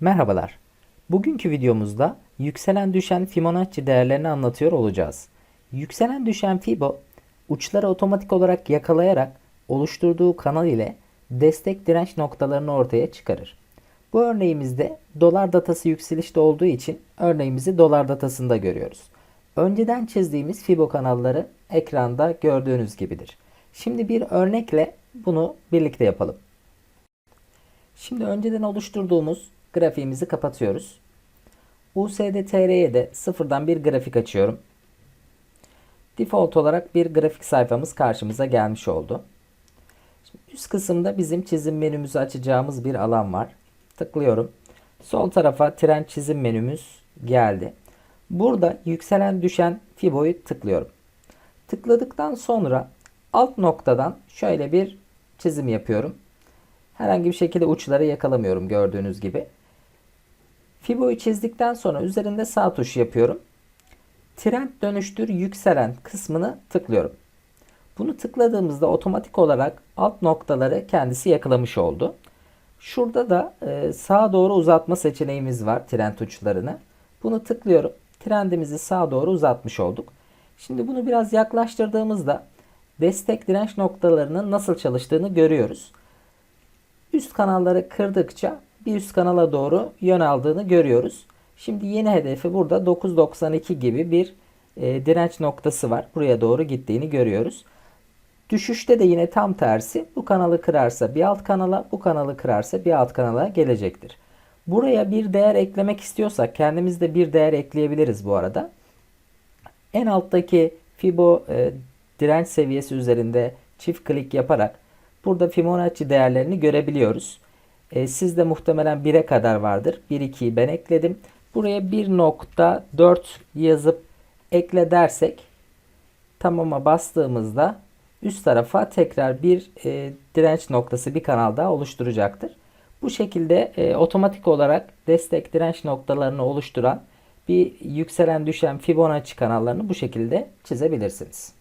Merhabalar. Bugünkü videomuzda yükselen düşen Fibonacci değerlerini anlatıyor olacağız. Yükselen düşen Fibo uçları otomatik olarak yakalayarak oluşturduğu kanal ile destek direnç noktalarını ortaya çıkarır. Bu örneğimizde dolar datası yükselişte olduğu için örneğimizi dolar datasında görüyoruz. Önceden çizdiğimiz Fibo kanalları ekranda gördüğünüz gibidir. Şimdi bir örnekle bunu birlikte yapalım. Şimdi önceden oluşturduğumuz grafiğimizi kapatıyoruz. USD-TR'ye de sıfırdan bir grafik açıyorum. Default olarak bir grafik sayfamız karşımıza gelmiş oldu. Şimdi üst kısımda bizim çizim menümüzü açacağımız bir alan var. Tıklıyorum. Sol tarafa trend çizim menümüz geldi. Burada yükselen düşen Fibo'yu tıklıyorum. Tıkladıktan sonra alt noktadan şöyle bir çizim yapıyorum. Herhangi bir şekilde uçları yakalamıyorum gördüğünüz gibi. Fibo'yu çizdikten sonra üzerinde sağ tuş yapıyorum. Trend dönüştür yükselen kısmını tıklıyorum. Bunu tıkladığımızda otomatik olarak alt noktaları kendisi yakalamış oldu. Şurada da e, sağa doğru uzatma seçeneğimiz var trend uçlarını. Bunu tıklıyorum. Trendimizi sağa doğru uzatmış olduk. Şimdi bunu biraz yaklaştırdığımızda destek direnç noktalarının nasıl çalıştığını görüyoruz. Üst kanalları kırdıkça bir üst kanala doğru yön aldığını görüyoruz. Şimdi yeni hedefi burada 9.92 gibi bir e, direnç noktası var. Buraya doğru gittiğini görüyoruz. Düşüşte de yine tam tersi. Bu kanalı kırarsa bir alt kanala, bu kanalı kırarsa bir alt kanala gelecektir. Buraya bir değer eklemek istiyorsak kendimiz de bir değer ekleyebiliriz bu arada. En alttaki Fibo e, direnç seviyesi üzerinde çift klik yaparak burada Fibonacci değerlerini görebiliyoruz. E, sizde muhtemelen 1'e kadar vardır. 1-2'yi ben ekledim. Buraya 1.4 yazıp ekle dersek tamama bastığımızda üst tarafa tekrar bir e, direnç noktası bir kanal daha oluşturacaktır. Bu şekilde e, otomatik olarak destek direnç noktalarını oluşturan bir yükselen düşen Fibonacci kanallarını bu şekilde çizebilirsiniz.